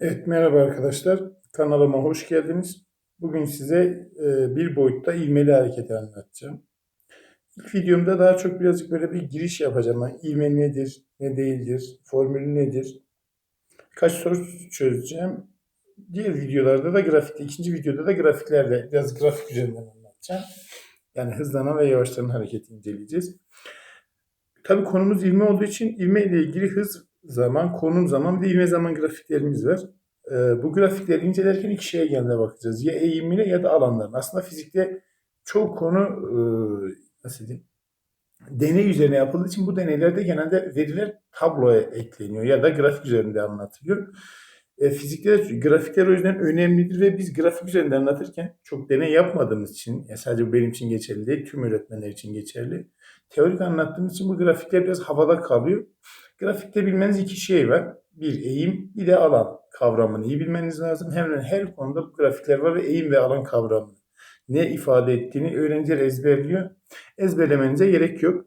Evet, merhaba arkadaşlar. Kanalıma hoş geldiniz. Bugün size e, bir boyutta ivmeli hareketi anlatacağım. İlk videomda daha çok birazcık böyle bir giriş yapacağım. İvme nedir, ne değildir, formülü nedir? Kaç soru çözeceğim. Diğer videolarda da grafikte, ikinci videoda da grafiklerle, biraz grafik üzerinden anlatacağım. Yani hızlanan ve yavaşlanan hareketi inceleyeceğiz. Tabii konumuz ivme olduğu için ivme ile ilgili hız zaman, konum zaman bir ivme zaman grafiklerimiz var. Ee, bu grafikleri incelerken iki şeye genelde bakacağız. Ya eğimine ya da alanlarına. Aslında fizikte çoğu konu e, nasıl diyeyim? Deney üzerine yapıldığı için bu deneylerde genelde veriler tabloya ekleniyor ya da grafik üzerinde anlatılıyor. E, fizikte grafikler o yüzden önemlidir ve biz grafik üzerinde anlatırken çok deney yapmadığımız için, ya sadece bu benim için geçerli değil, tüm öğretmenler için geçerli. Teorik anlattığımız için bu grafikler biraz havada kalıyor. Grafikte bilmeniz iki şey var. Bir eğim, bir de alan kavramını iyi bilmeniz lazım. Hemen her konuda bu grafikler var ve eğim ve alan kavramını ne ifade ettiğini öğrenciler ezberliyor. Ezberlemenize gerek yok.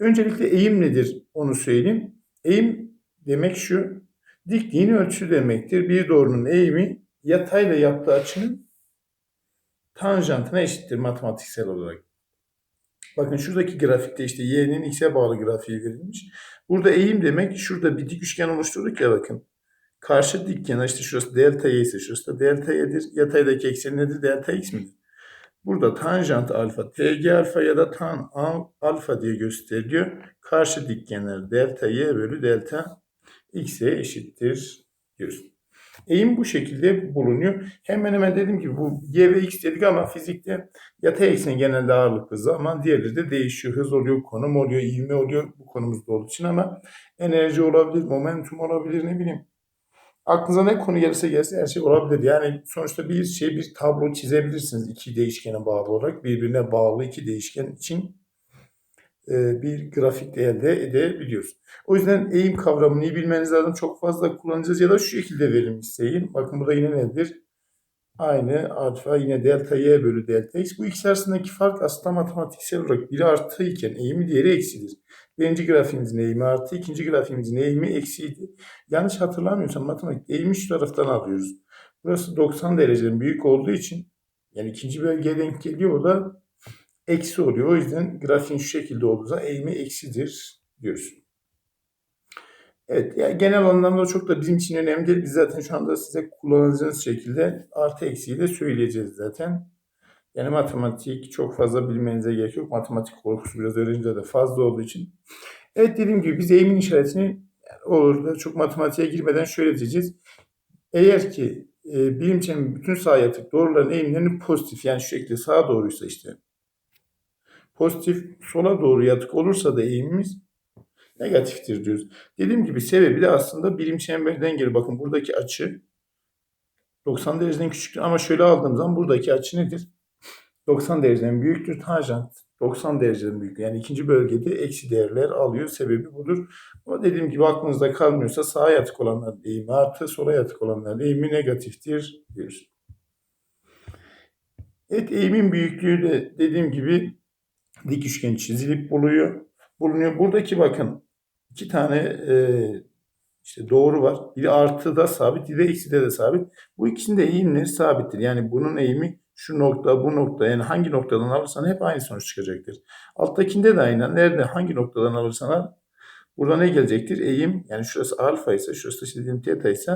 Öncelikle eğim nedir onu söyleyeyim. Eğim demek şu, dikliğin ölçüsü demektir. Bir doğrunun eğimi yatayla yaptığı açının tanjantına eşittir matematiksel olarak. Bakın şuradaki grafikte işte y'nin x'e bağlı grafiği verilmiş. Burada eğim demek şurada bir dik üçgen oluşturduk ya bakın. Karşı dik kenar işte şurası delta y ise şurası da delta y'dir. Yataydaki eksen nedir? Delta x midir? Burada tanjant alfa tg alfa ya da tan alfa diye gösteriliyor. Karşı dik kenar delta y bölü delta x'e eşittir diyoruz. Eğim bu şekilde bulunuyor. Hemen hemen dedim ki bu y ve x dedik ama fizikte yatay eksen genelde ağırlıklı zaman diğerleri de değişiyor. Hız oluyor, konum oluyor, ivme oluyor bu konumuzda olduğu için ama enerji olabilir, momentum olabilir ne bileyim. Aklınıza ne konu gelirse gelsin her şey olabilir. Yani sonuçta bir şey bir tablo çizebilirsiniz iki değişkene bağlı olarak. Birbirine bağlı iki değişken için bir grafik elde edebiliyoruz. O yüzden eğim kavramını iyi bilmeniz lazım. Çok fazla kullanacağız ya da şu şekilde verilmiş eğim. Bakın burada yine nedir? Aynı alfa yine delta y bölü delta x. Bu ikisi arasındaki fark aslında matematiksel olarak biri artı iken eğimi diğeri eksidir. Birinci grafiğimizin eğimi artı, ikinci grafiğimizin eğimi eksiydi. Yanlış hatırlamıyorsam matematik eğimi şu taraftan alıyoruz. Burası 90 derecenin büyük olduğu için yani ikinci bölgeye denk geliyor da eksi oluyor. O yüzden grafiğin şu şekilde olduğu zaman eğimi eksidir diyoruz. Evet, yani genel anlamda çok da bizim için önemli değil. Biz zaten şu anda size kullanacağınız şekilde artı eksiği de söyleyeceğiz zaten. Yani matematik çok fazla bilmenize gerek yok. Matematik korkusu biraz öğrencilerde fazla olduğu için. Evet dediğim gibi biz eğimin işaretini yani olur da çok matematiğe girmeden şöyle diyeceğiz. Eğer ki e, bilim bütün sağa yatık doğruların eğimlerini pozitif yani şu şekilde sağa doğruysa işte pozitif sola doğru yatık olursa da eğimimiz negatiftir diyoruz. Dediğim gibi sebebi de aslında birim çemberden gelir. Bakın buradaki açı 90 dereceden küçüktür ama şöyle aldığım zaman buradaki açı nedir? 90 dereceden büyüktür. Tanjant 90 dereceden büyük. Yani ikinci bölgede eksi değerler alıyor. Sebebi budur. Ama dediğim gibi aklınızda kalmıyorsa sağa yatık olanların eğimi artı, sola yatık olanların eğimi negatiftir diyoruz. Evet eğimin büyüklüğü de dediğim gibi dik üçgen çizilip buluyor. Bulunuyor. Buradaki bakın iki tane e, işte doğru var. Biri artı da sabit, biri eksi de de sabit. Bu ikisinin de eğimleri sabittir. Yani bunun eğimi şu nokta, bu nokta yani hangi noktadan alırsan hep aynı sonuç çıkacaktır. Alttakinde de aynı. Nerede hangi noktadan alırsan al burada ne gelecektir? Eğim yani şurası alfa ise şurası da dediğim teta ise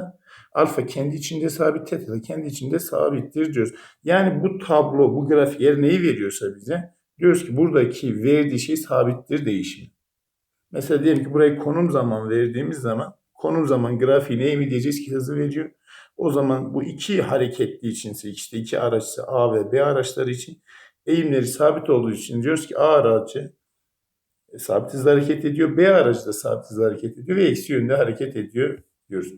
alfa kendi içinde sabit teta da kendi içinde sabittir diyoruz. Yani bu tablo, bu grafik yer neyi veriyorsa bize diyoruz ki buradaki verdiği şey sabittir değişimi. Mesela diyelim ki burayı konum zaman verdiğimiz zaman konum zaman grafiği neye mi diyeceğiz ki hızı veriyor. O zaman bu iki hareketli içinse işte iki araçsa A ve B araçları için eğimleri sabit olduğu için diyoruz ki A aracı e, sabit hızla hareket ediyor. B aracı da sabit hızla hareket ediyor ve eksi yönde hareket ediyor diyoruz.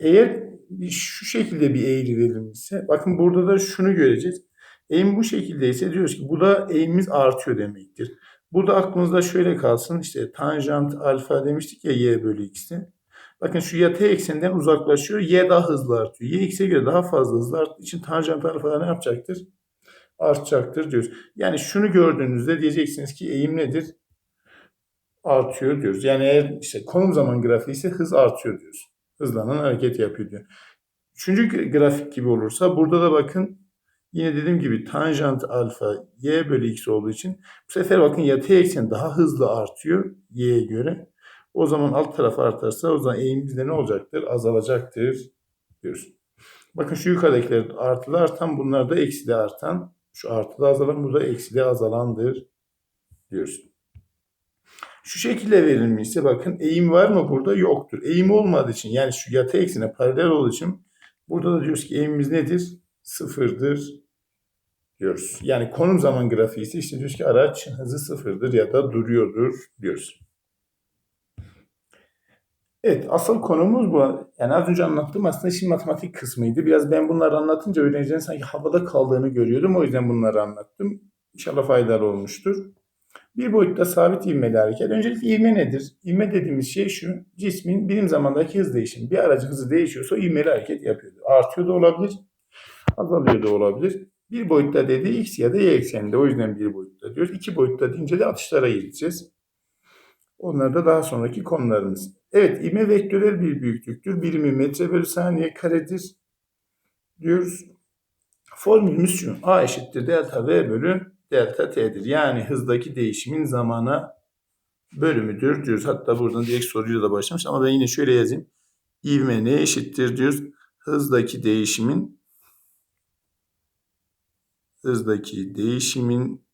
Eğer şu şekilde bir eğri verilmişse bakın burada da şunu göreceğiz. Eğim bu şekilde ise diyoruz ki bu da eğimimiz artıyor demektir. Burada aklınızda şöyle kalsın işte tanjant alfa demiştik ya y bölü x'te. Bakın şu yatay eksenden uzaklaşıyor. Y daha hızlı artıyor. Y x'e göre daha fazla hızlı arttığı için tanjant alfa ne yapacaktır? Artacaktır diyoruz. Yani şunu gördüğünüzde diyeceksiniz ki eğim nedir? Artıyor diyoruz. Yani eğer işte konum zaman grafiği ise hız artıyor diyoruz. hızlanan hareket yapıyor diyor. Üçüncü grafik gibi olursa burada da bakın yine dediğim gibi tanjant alfa y bölü x olduğu için bu sefer bakın yatay eksen daha hızlı artıyor y'ye göre. O zaman alt taraf artarsa o zaman eğimimiz de ne olacaktır? Azalacaktır diyoruz. Bakın şu yukarıdakiler artılı artan bunlar da eksili artan. Şu artılı azalan bu da eksili azalandır diyoruz. Şu şekilde verilmişse bakın eğim var mı burada? Yoktur. Eğim olmadığı için yani şu yatay eksene paralel olduğu için burada da diyoruz ki eğimimiz nedir? Sıfırdır diyoruz. Yani konum zaman grafiği ise işte diyoruz ki araç hızı sıfırdır ya da duruyordur diyoruz. Evet, asıl konumuz bu. Yani az önce anlattığım aslında işin matematik kısmıydı. Biraz ben bunları anlatınca öğrencilerin sanki havada kaldığını görüyordum. O yüzden bunları anlattım. İnşallah faydalı olmuştur. Bir boyutta sabit ivmeli hareket. Öncelikle ivme nedir? İvme dediğimiz şey şu. Cismin birim zamandaki hız değişimi. Bir aracın hızı değişiyorsa ivmeli hareket yapıyor. Artıyor da olabilir, azalıyor da olabilir. Bir boyutta dediği x ya da y ekseninde. O yüzden bir boyutta diyoruz. İki boyutta deyince de atışlara gideceğiz. Onlar da daha sonraki konularımız. Evet, ivme vektörel bir büyüklüktür. Birimi metre bölü saniye karedir diyoruz. Formülümüz şu. A eşittir delta V bölü delta T'dir. Yani hızdaki değişimin zamana bölümüdür diyoruz. Hatta buradan direkt soruyla da başlamış ama ben yine şöyle yazayım. İvme ne eşittir diyoruz. Hızdaki değişimin hızdaki değişimin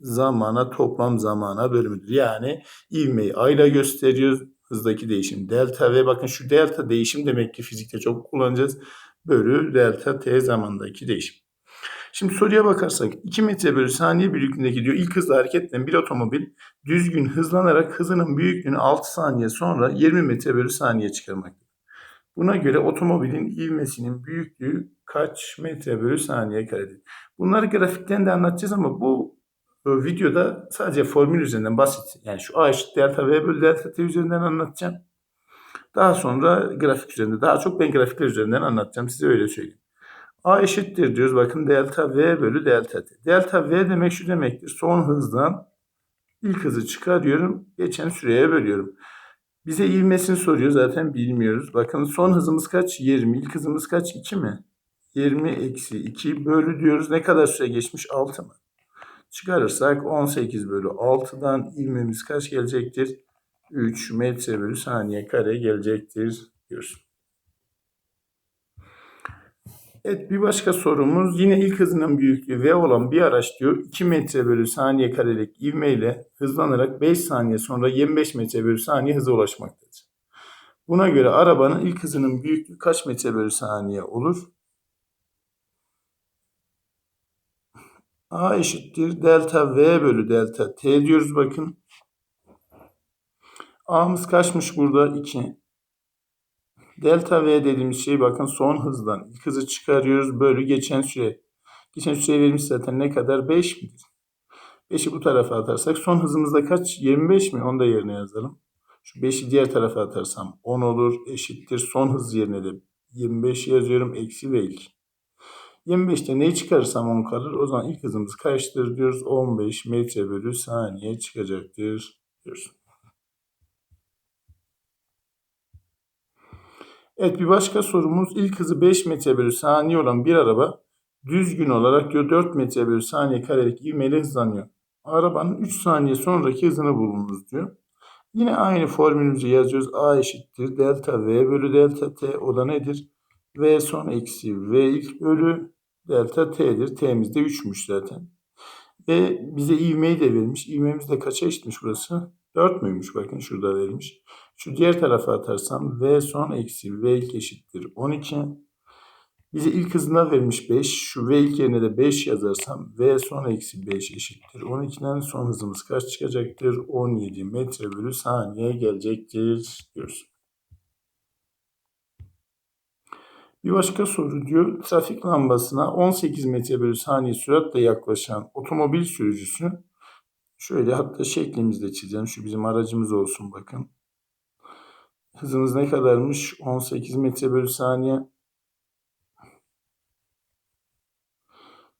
zamana toplam zamana bölümüdür. Yani ivmeyi ayla gösteriyoruz. Hızdaki değişim delta ve bakın şu delta değişim demek ki fizikte çok kullanacağız. Bölü delta t zamandaki değişim. Şimdi soruya bakarsak 2 metre bölü saniye büyüklüğündeki diyor ilk hızla hareket eden bir otomobil düzgün hızlanarak hızının büyüklüğünü 6 saniye sonra 20 metre bölü saniye çıkarmaktadır. Buna göre otomobilin ivmesinin büyüklüğü kaç metre bölü saniye karedir? Bunları grafikten de anlatacağız ama bu e, videoda sadece formül üzerinden basit. Yani şu A eşit delta V bölü delta T üzerinden anlatacağım. Daha sonra grafik üzerinde. Daha çok ben grafikler üzerinden anlatacağım. Size öyle söyleyeyim. A eşittir diyoruz. Bakın delta V bölü delta T. Delta V demek şu demektir. Son hızdan ilk hızı çıkarıyorum. Geçen süreye bölüyorum. Bize ivmesini soruyor. Zaten bilmiyoruz. Bakın son hızımız kaç? 20. İlk hızımız kaç? 2 mi? 20 eksi 2 bölü diyoruz. Ne kadar süre geçmiş? 6 mı? Çıkarırsak 18 bölü 6'dan ivmemiz kaç gelecektir? 3 metre bölü saniye kare gelecektir diyoruz. Evet bir başka sorumuz yine ilk hızının büyüklüğü v olan bir araç diyor 2 metre bölü saniye karelik ivmeyle hızlanarak 5 saniye sonra 25 metre bölü saniye hıza ulaşmaktadır. Buna göre arabanın ilk hızının büyüklüğü kaç metre bölü saniye olur? A eşittir delta V bölü delta T diyoruz bakın. A'mız kaçmış burada? 2. Delta V dediğimiz şey bakın son hızdan. ilk hızı çıkarıyoruz bölü geçen süre. Geçen süre verilmiş zaten ne kadar? 5 midir? 5'i bu tarafa atarsak son hızımızda kaç? 25 mi? Onu da yerine yazalım. Şu 5'i diğer tarafa atarsam 10 olur. Eşittir. Son hız yerine de 25 yazıyorum. Eksi ve ilk. 25'te neyi çıkarırsam 10 kalır. O zaman ilk hızımız kaçtır diyoruz. 15 metre bölü saniye çıkacaktır diyoruz. Evet bir başka sorumuz ilk hızı 5 metre bölü saniye olan bir araba düzgün olarak diyor 4 metre bölü saniye karelik ivmeyle hızlanıyor. Arabanın 3 saniye sonraki hızını bulunuz diyor. Yine aynı formülümüzü yazıyoruz. A eşittir delta V bölü delta T o da nedir? V son eksi V ilk bölü delta T'dir. T'miz de 3'müş zaten. Ve bize ivmeyi de vermiş. İvmemiz de kaça eşitmiş burası? 4 müymüş? Bakın şurada verilmiş. Şu diğer tarafa atarsam V son eksi V ilk eşittir 12. Bize ilk hızına vermiş 5. Şu V ilk yerine de 5 yazarsam V son eksi 5 eşittir. 12'den son hızımız kaç çıkacaktır? 17 metre bölü saniye gelecektir diyoruz. Bir başka soru diyor. Trafik lambasına 18 metre bölü saniye süratle yaklaşan otomobil sürücüsü şöyle hatta şeklimizde çizeceğim. Şu bizim aracımız olsun bakın. Hızımız ne kadarmış? 18 metre bölü saniye.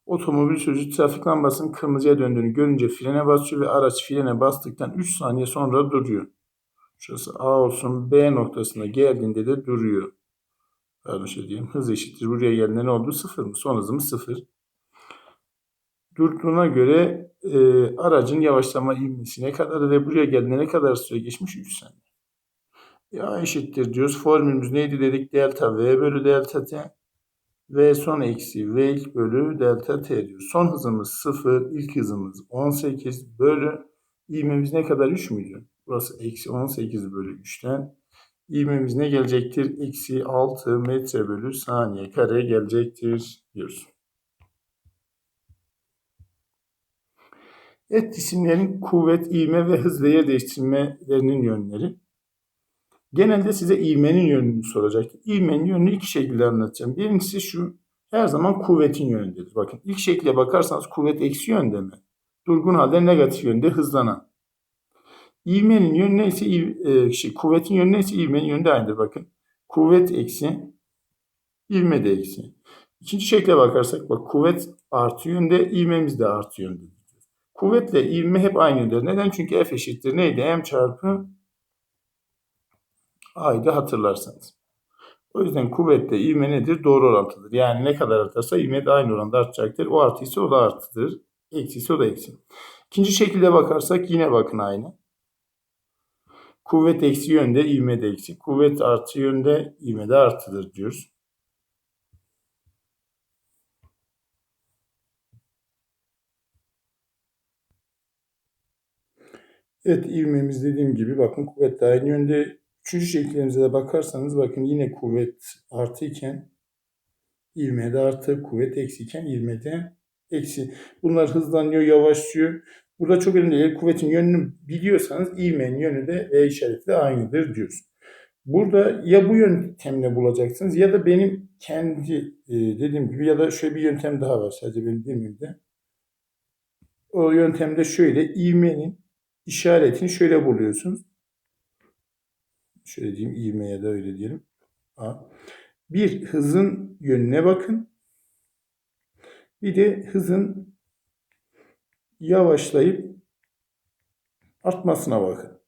Otomobil sürücü trafik lambasının kırmızıya döndüğünü görünce frene basıyor ve araç frene bastıktan 3 saniye sonra duruyor. Şurası A olsun. B noktasına geldiğinde de duruyor. Pardon şey diyeyim. Hız eşittir. Buraya geldiğinde ne oldu? Sıfır mı? Son hızımız sıfır. Durduğuna göre e, aracın yavaşlama ivmesi ne kadar ve buraya geldiğinde ne kadar süre geçmiş? 3 saniye. Ya eşittir diyoruz. Formülümüz neydi dedik? Delta V bölü delta T. V son eksi V ilk bölü delta T diyoruz. Son hızımız 0. ilk hızımız 18 bölü ivmemiz ne kadar? 3 müydü? Burası eksi 18 bölü 3'ten. İvmemiz ne gelecektir? Eksi 6 metre bölü saniye kare gelecektir diyoruz. Et cisimlerin kuvvet, ivme ve hızla yer değiştirmelerinin yönleri. Genelde size ivmenin yönünü soracaktır. İvmenin yönünü iki şekilde anlatacağım. Birincisi şu, her zaman kuvvetin yönündedir. Bakın ilk şekle bakarsanız kuvvet eksi yönde mi? Durgun halde negatif yönde hızlanan. İvmenin yönü neyse, e, şey, kuvvetin yönü neyse ivmenin yönü de aynıdır. Bakın kuvvet eksi, ivme de eksi. İkinci şekle bakarsak bak kuvvet artı yönde, ivmemiz de artı yönde. Kuvvetle ivme hep aynı yönde. Neden? Çünkü F eşittir neydi? M çarpı A'ydı hatırlarsanız. O yüzden kuvvetle ivme nedir? Doğru orantıdır. Yani ne kadar artarsa ivme de aynı oranda artacaktır. O artıysa o da artıdır. Eksiyse o da eksi. İkinci şekilde bakarsak yine bakın aynı. Kuvvet eksi yönde, ivme de eksi. Kuvvet artı yönde, ivme de artıdır diyoruz. Evet ivmemiz dediğim gibi bakın kuvvet de aynı yönde. Üçüncü şekillerimize de bakarsanız bakın yine kuvvet artı iken ivme de artı, kuvvet eksi iken ivme de eksi. Bunlar hızlanıyor, yavaşlıyor. Burada çok önemli değil. Kuvvetin yönünü biliyorsanız ivmenin yönü de V işaretiyle aynıdır diyoruz. Burada ya bu yöntemle bulacaksınız ya da benim kendi e, dediğim gibi ya da şöyle bir yöntem daha var sadece benim demeyeyim O yöntemde şöyle ivmenin işaretini şöyle buluyorsunuz. Şöyle diyeyim ivmeye de öyle diyelim. Bir hızın yönüne bakın. Bir de hızın yavaşlayıp artmasına bakın.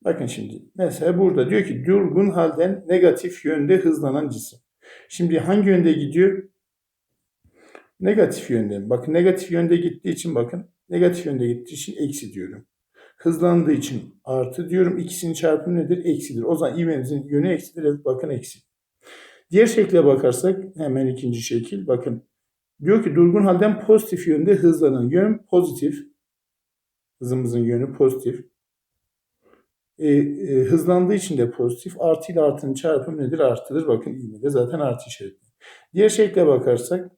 Bakın şimdi mesela burada diyor ki durgun halden negatif yönde hızlanan cisim. Şimdi hangi yönde gidiyor? Negatif yönde. Bakın negatif yönde gittiği için bakın negatif yönde gittiği için eksi diyorum. Hızlandığı için artı diyorum. İkisinin çarpımı nedir? Eksidir. O zaman ivmemizin yönü eksidir. Evet bakın eksi. Diğer şekle bakarsak hemen ikinci şekil. Bakın diyor ki durgun halden pozitif yönde hızlanan yön pozitif. Hızımızın yönü pozitif. E, e, hızlandığı için de pozitif. Artı ile artının çarpımı nedir? Artıdır. Bakın ivmede zaten artı işareti. Diğer şekle bakarsak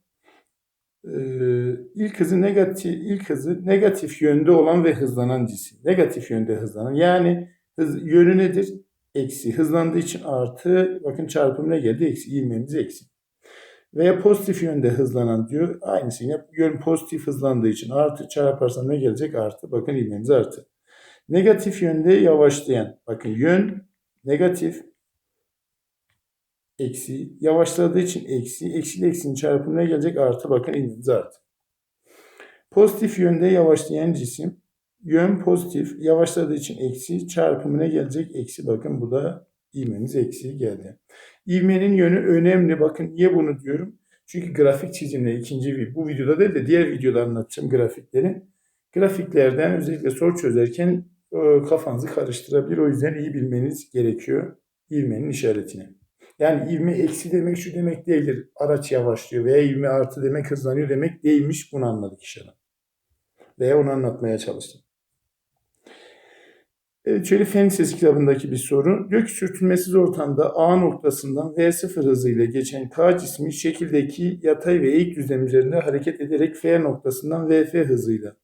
ilk hızı negatif ilk hızı negatif yönde olan ve hızlanan cisim. Negatif yönde hızlanan. Yani hız yönü nedir? Eksi. Hızlandığı için artı. Bakın çarpım ne geldi? Eksi. İlmemiz eksi. Veya pozitif yönde hızlanan diyor. Aynısı yine yön pozitif hızlandığı için artı çarparsam ne gelecek? Artı. Bakın ilmemiz artı. Negatif yönde yavaşlayan. Bakın yön negatif eksi. Yavaşladığı için eksi. Eksi ile eksinin çarpımına gelecek artı. Bakın ilmimiz artı. Pozitif yönde yavaşlayan cisim. Yön pozitif. Yavaşladığı için eksi. Çarpımına gelecek eksi. Bakın bu da ivmemiz eksi geldi. İvmenin yönü önemli. Bakın niye bunu diyorum? Çünkü grafik çizimle ikinci bu videoda değil de diğer videoda anlatacağım grafikleri. Grafiklerden özellikle soru çözerken e, kafanızı karıştırabilir. O yüzden iyi bilmeniz gerekiyor ivmenin işaretini. Yani ivme eksi demek şu demek değildir. Araç yavaşlıyor veya ivme artı demek hızlanıyor demek değilmiş. Bunu anladık inşallah. Veya onu anlatmaya çalıştım. Evet, şöyle fen kitabındaki bir soru. Ki sürtünmesiz ortamda A noktasından V0 hızıyla geçen K cismi şekildeki yatay ve eğik düzlem üzerinde hareket ederek F noktasından VF hızıyla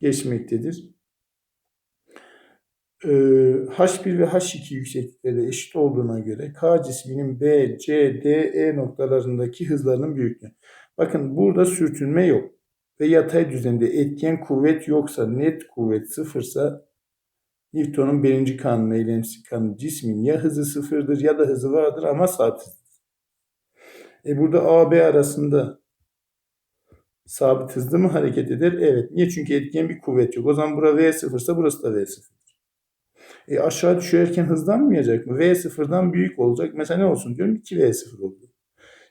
geçmektedir. H1 ve H2 yükseklikleri eşit olduğuna göre K cisminin B, C, D, E noktalarındaki hızlarının büyüklüğü. Bakın burada sürtünme yok. Ve yatay düzlemde etken kuvvet yoksa, net kuvvet sıfırsa Newton'un birinci kanunu, eylemsi kanunu cismin ya hızı sıfırdır ya da hızı vardır ama sabit E burada A, B arasında sabit hızlı mı hareket eder? Evet. Niye? Çünkü etken bir kuvvet yok. O zaman bura V sıfırsa burası da V sıfır. E aşağı düşerken hızlanmayacak mı? V sıfırdan büyük olacak. Mesela ne olsun diyorum? 2V0 oldu.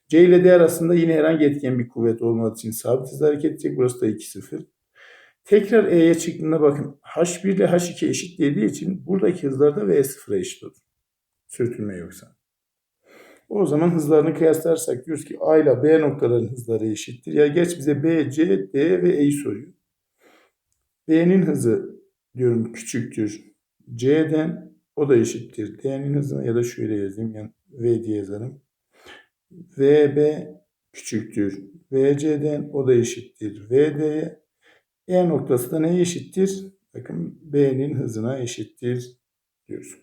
C ile D arasında yine herhangi etken bir kuvvet olmadığı için sabit hızla hareket edecek. Burası da 2-0. Tekrar E'ye çıktığında bakın H1 ile H2 eşit dediği için buradaki hızlar da V0'a eşit olur. Sürtünme yoksa. O zaman hızlarını kıyaslarsak diyoruz ki A ile B noktaların hızları eşittir. Ya geç bize B, C, D ve E'yi soruyor. B'nin hızı diyorum küçüktür. C'den o da eşittir. D'nin hızına ya da şöyle yazayım. Yani V diye yazarım. VB küçüktür. VC'den o da eşittir. VD'ye E noktası da neye eşittir? Bakın B'nin hızına eşittir diyoruz.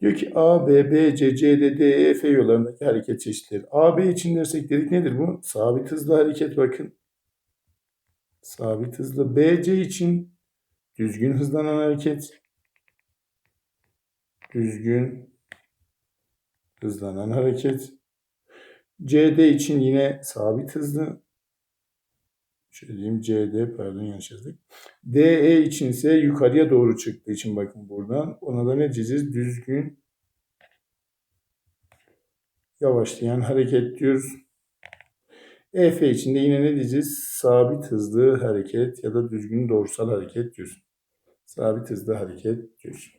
Diyor ki A, B, B, C, C, D, D, E, F yollarındaki hareket çeşitleri. A, B için dersek dedik nedir bu? Sabit hızlı hareket bakın. Sabit hızlı. B, C için düzgün hızlanan hareket. Düzgün hızlanan hareket. CD için yine sabit hızlı. Şöyle diyeyim CD pardon yanlış yazdık. DE için ise yukarıya doğru çıktığı için bakın buradan. Ona da ne diyeceğiz? Düzgün yavaşlayan hareket diyoruz. EF için de yine ne diyeceğiz? Sabit hızlı hareket ya da düzgün doğrusal hareket diyoruz. Sabit hızlı hareket diyoruz.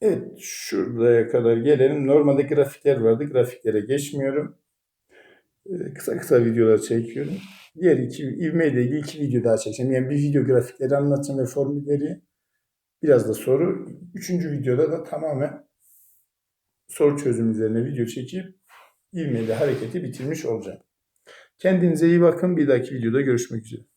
Evet, şuraya kadar gelelim. Normalde grafikler vardı. Grafiklere geçmiyorum. Ee, kısa kısa videolar çekiyorum. Diğer iki ivmeyle ilgili iki video daha çekeceğim. Yani bir video grafikleri anlatacağım ve formülleri. Biraz da soru. Üçüncü videoda da tamamen soru çözüm üzerine video çekip ivmeyle hareketi bitirmiş olacağım. Kendinize iyi bakın. Bir dahaki videoda görüşmek üzere.